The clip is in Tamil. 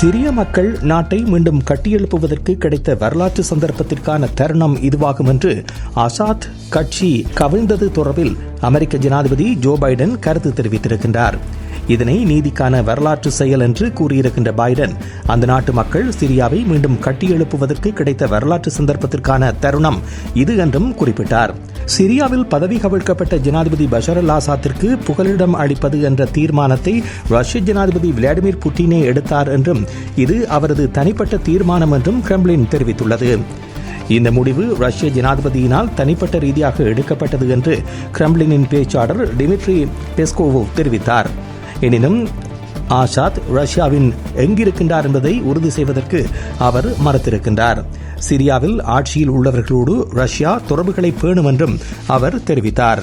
சிரிய மக்கள் நாட்டை மீண்டும் கட்டியெழுப்புவதற்கு கிடைத்த வரலாற்று சந்தர்ப்பத்திற்கான தருணம் இதுவாகும் என்று அசாத் கட்சி கவிழ்ந்தது தொடர்பில் அமெரிக்க ஜனாதிபதி ஜோ பைடன் கருத்து தெரிவித்திருக்கின்றார். இதனை நீதிக்கான வரலாற்று செயல் என்று கூறியிருக்கின்ற பைடன் அந்த நாட்டு மக்கள் சிரியாவை மீண்டும் கட்டியெழுப்புவதற்கு கிடைத்த வரலாற்று சந்தர்ப்பத்திற்கான தருணம் இது என்றும் குறிப்பிட்டார். சிரியாவில் பதவி கவிழ்க்கப்பட்ட ஜனாதிபதி பஷர் அல் ஆசாத்திற்கு புகலிடம் அளிப்பது என்ற தீர்மானத்தை ரஷ்ய ஜனாதிபதி விளாடிமிர் புட்டினே எடுத்தார் என்றும் இது அவரது தனிப்பட்ட தீர்மானம் என்றும் கிரெம்ளின் தெரிவித்துள்ளது. இந்த முடிவு ரஷ்ய ஜனாதிபதியினால் தனிப்பட்ட ரீதியாக எடுக்கப்பட்டது என்று கிரெம்ளினின் பேச்சாளர் டிமிட்ரி பெஸ்கோவோ தெரிவித்தார். எனினும் ஆசாத் ரஷ்யாவின் எங்கிருக்கின்றார் என்பதை உறுதி செய்வதற்கு அவர் மறுத்திருக்கின்றார். சிரியாவில் ஆட்சியில் உள்ளவர்களோடு ரஷ்யா தொடர்புகளை பேணும் என்றும் அவர் தெரிவித்தார்.